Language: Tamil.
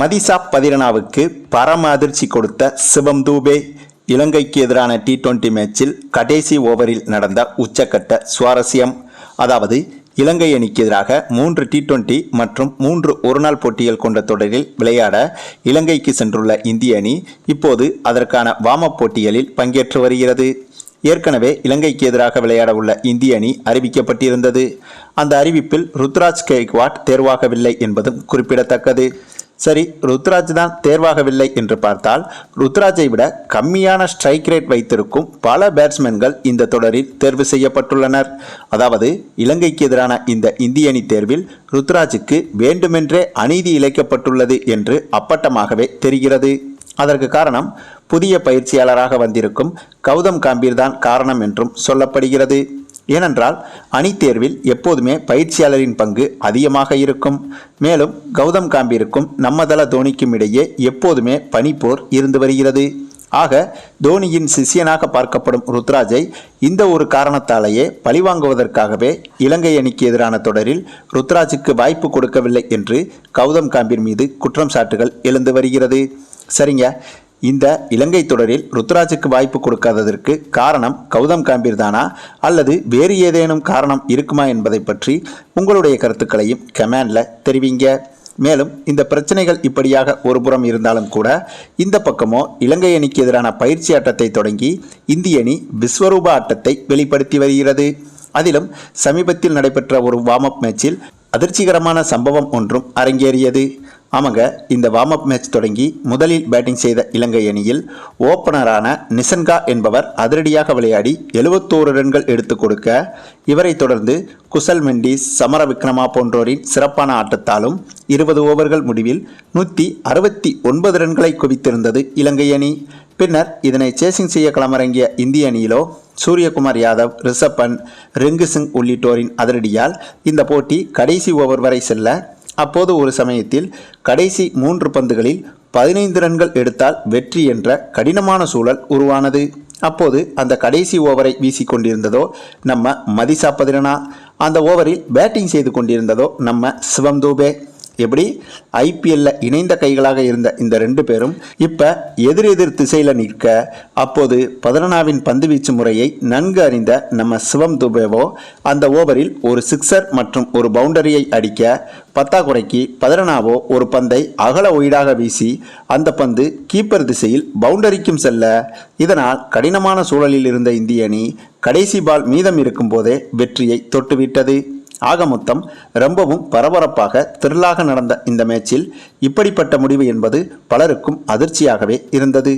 மதிசா பதிரனாவுக்கு பரம அதிர்ச்சி கொடுத்த சிவம் தூபே இலங்கைக்கு எதிரான டி டுவெண்டி மேட்சில் கடைசி ஓவரில் நடந்த உச்சக்கட்ட சுவாரஸ்யம். அதாவது இலங்கை அணிக்கு எதிராக மூன்று டி டுவெண்டி மற்றும் மூன்று ஒருநாள் போட்டிகள் கொண்ட தொடரில் விளையாட இலங்கைக்கு சென்றுள்ள இந்திய அணி இப்போது அதற்கான வாமப் போட்டிகளில் பங்கேற்று வருகிறது. ஏற்கனவே இலங்கைக்கு எதிராக விளையாட உள்ள இந்திய அணி அறிவிக்கப்பட்டிருந்தது. அந்த அறிவிப்பில் ருத்ராஜ் கெய்க்வாட் தேர்வாகவில்லை என்பதும் குறிப்பிடத்தக்கது. சரி ருத்ராஜ் தான் தேர்வாகவில்லை என்று பார்த்தால் ருத்ராஜை விட கம்மியான ஸ்ட்ரைக் ரேட் வைத்திருக்கும் பல பேட்ஸ்மேன்கள் இந்த தொடரில் தேர்வு செய்யப்பட்டுள்ளனர். அதாவது இலங்கைக்கு எதிரான இந்த இந்திய அணி தேர்வில் ருத்ராஜுக்கு வேண்டுமென்றே அநீதி இழைக்கப்பட்டுள்ளது என்று அப்பட்டமாகவே தெரிகிறது. அதற்கு காரணம் புதிய பயிற்சியாளராக வந்திருக்கும் கௌதம் காம்பீர் தான் காரணம் என்றும் சொல்லப்படுகிறது. ஏனென்றால் அணி தேர்வில் எப்போதுமே பயிற்சியாளரின் பங்கு அதிகமாக இருக்கும். மேலும் கௌதம் காம்பீருக்கும் நம்மதள தோனிக்கும் இடையே எப்போதுமே பனிப்போர் இருந்து வருகிறது. ஆக தோனியின் சிஷியனாக பார்க்கப்படும் ருத்ராஜை இந்த ஒரு காரணத்தாலேயே பழிவாங்குவதற்காகவே இலங்கை அணிக்கு எதிரான தொடரில் ருத்ராஜுக்கு வாய்ப்பு கொடுக்கவில்லை என்று கௌதம் காம்பீர் மீது குற்றம் சாட்டுகள் எழுந்து வருகிறது. சரிங்க. இந்த இலங்கை தொடரில் ருத்ராஜுக்கு வாய்ப்பு கொடுக்காததற்கு காரணம் கௌதம் காம்பீர் தானா அல்லது வேறு ஏதேனும் காரணம் இருக்குமா என்பதை பற்றி உங்களுடைய கருத்துக்களையும் கமெண்டில் தெரிவிங்க. மேலும் இந்த பிரச்சனைகள் இப்படியாக ஒருபுறம் இருந்தாலும் கூட இந்த பக்கமோ இலங்கை அணிக்கு எதிரான பயிற்சி ஆட்டத்தை தொடங்கி இந்திய அணி விஸ்வரூப ஆட்டத்தை வெளிப்படுத்தி வருகிறது. அதிலும் சமீபத்தில் நடைபெற்ற ஒரு வார்ம் அப் மேட்சில் அதிர்ச்சிகரமான சம்பவம் ஒன்றும் அரங்கேறியது. ஆமாங்க இந்த வார்ம் அப் மேட்ச் தொடங்கி முதலில் பேட்டிங் செய்த இலங்கை அணியில் ஓப்பனரான நிசன்கா என்பவர் அதிரடியாக விளையாடி எழுபத்தோரு ரன்கள் எடுத்து கொடுக்க இவரை தொடர்ந்து குசல் மெண்டிஸ் சமர விக்ரமா போன்றோரின் சிறப்பான ஆட்டத்தாலும் இருபது ஓவர்கள் முடிவில் நூற்றி அறுபத்தி ஒன்பது ரன்களை குவித்திருந்தது இலங்கை அணி. பின்னர் இதனை சேசிங் செய்ய களமிறங்கிய இந்திய அணியிலோ சூரியகுமார் யாதவ் ரிஷப் பண்ட் ரிங்கு சிங் உள்ளிட்டோரின் அதிரடியால் இந்த போட்டி கடைசி ஓவர் வரை செல்ல அப்போது ஒரு சமயத்தில் கடைசி மூன்று பந்துகளில் பதினைந்து ரன்கள் எடுத்தால் வெற்றி என்ற கடினமான சூழல் உருவானது. அப்போது அந்த கடைசி ஓவரை வீசிக்கொண்டிருந்ததோ நம்ம மதிசா பதிரனா அந்த ஓவரில் பேட்டிங் செய்து கொண்டிருந்ததோ நம்ம சிவம் தூபே. எப்படி? ஐபிஎல்ல இணைந்த கைகளாக இருந்த இந்த ரெண்டு பேரும் இப்ப எதிர் எதிர் திசையில நிற்க அப்போது பதினனாவின் பந்துவீச்சு முறையை நன்கு அறிந்த நம்ம சிவம் துபேவோ அந்த ஓவரில் ஒரு சிக்ஸர் மற்றும் ஒரு பவுண்டரியை அடிக்க பத்தாக்குறைக்கு பதினனாவோ ஒரு பந்தை அகல ஒயிடாக வீசி அந்த பந்து கீப்பர் திசையில் பவுண்டரிக்கும் செல்ல இதனால் கடினமான சூழலில் இருந்த இந்திய அணி கடைசி பால் மீதம் இருக்கும் போதே வெற்றியை தொட்டுவிட்டது. ஆக மொத்தம் ரொம்பவும் பரபரப்பாக திரில்லாக நடந்த இந்த மேட்சில் இப்படிப்பட்ட முடிவு என்பது பலருக்கும் அதிர்ச்சியாகவே இருந்தது.